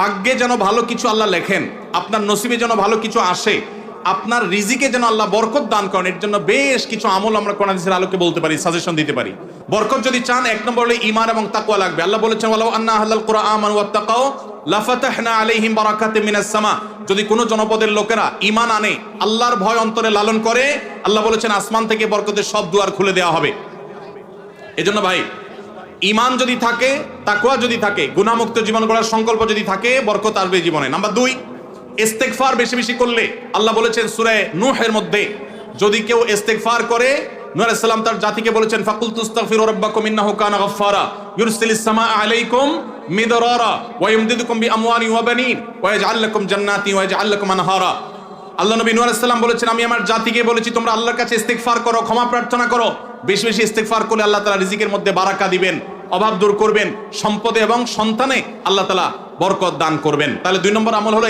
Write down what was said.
ভাগ্যে যেন ভালো কিছু আল্লাহ লেখেন, আপনার নসিবে যেন ভালো কিছু আসে, আপনার রিজিকে যেন আল্লাহ বরকত দান করেন, এর জন্য বেশ কিছু আমল আমরা কোরআন হাদিসের আলোকে বলতে পারি সাজেশন দিতে পারি। বরকত যদি চান, এক নম্বর হলে ইমান এবং তাকুয়া লাগবে। আল্লাহ বলেছেন, ওয়ালাউ আন্না আহলাল কুরআন ওয়া তাকাও লাফাতাহনা আলাইহিম বারাকাতিম মিনাস সামা। যদি কোনো জনপদের লোকেরা ইমান আনে, আল্লাহর ভয় অন্তরে লালন করে, আল্লাহ বলেছেন, আসমান থেকে বরকতের সব দুয়ার খুলে দেওয়া হবে। এজন্য ভাই ইমান যদি থাকে তাকুয়া যদি থাকে গুণামুক্ত জীবন গড়ার সংকল্প যদি থাকে, বরকত আসবে জীবনে। নাম্বার দুই, ইস্তেগফার বেশি বেশি করলে, আল্লাহ বলেছেন সূরা নূহের মধ্যে, যদি কেউ ইস্তেগফার করে নূহ আলাইহিস সালাম তার জাতিকে বলেছেন ফাকুল তুস্তাগফিরু রাব্বাকুম ইন্নাহু কানা গাফফারা, ইউরসিলিস সামা আলাইকুম মিদরারা, ওয়া ইমদিদুকুম বিআমওয়ালি ওয়া বানিন, ওয়া ইয়াজআল লাকুম জান্নাতি ওয়া ইয়াজআল লাকুম আনহারা। আল্লাহ নবী নূহ আলাইহিস সালাম বলেছেন, আমি আমার জাতিকে বলেছি, তোমরা আল্লাহর কাছে ইস্তেগফার করো, ক্ষমা প্রার্থনা করো। বেশি বেশি ইস্তেগফার করলে আল্লাহ তাআলা রিজিকের মধ্যে বারাকা দিবেন। অভাব দূর করবেন, সম্পদে এবং সন্তানে আল্লাহ তালা বরকত দান করবেন। তাহলে দুই নম্বর আমল হলো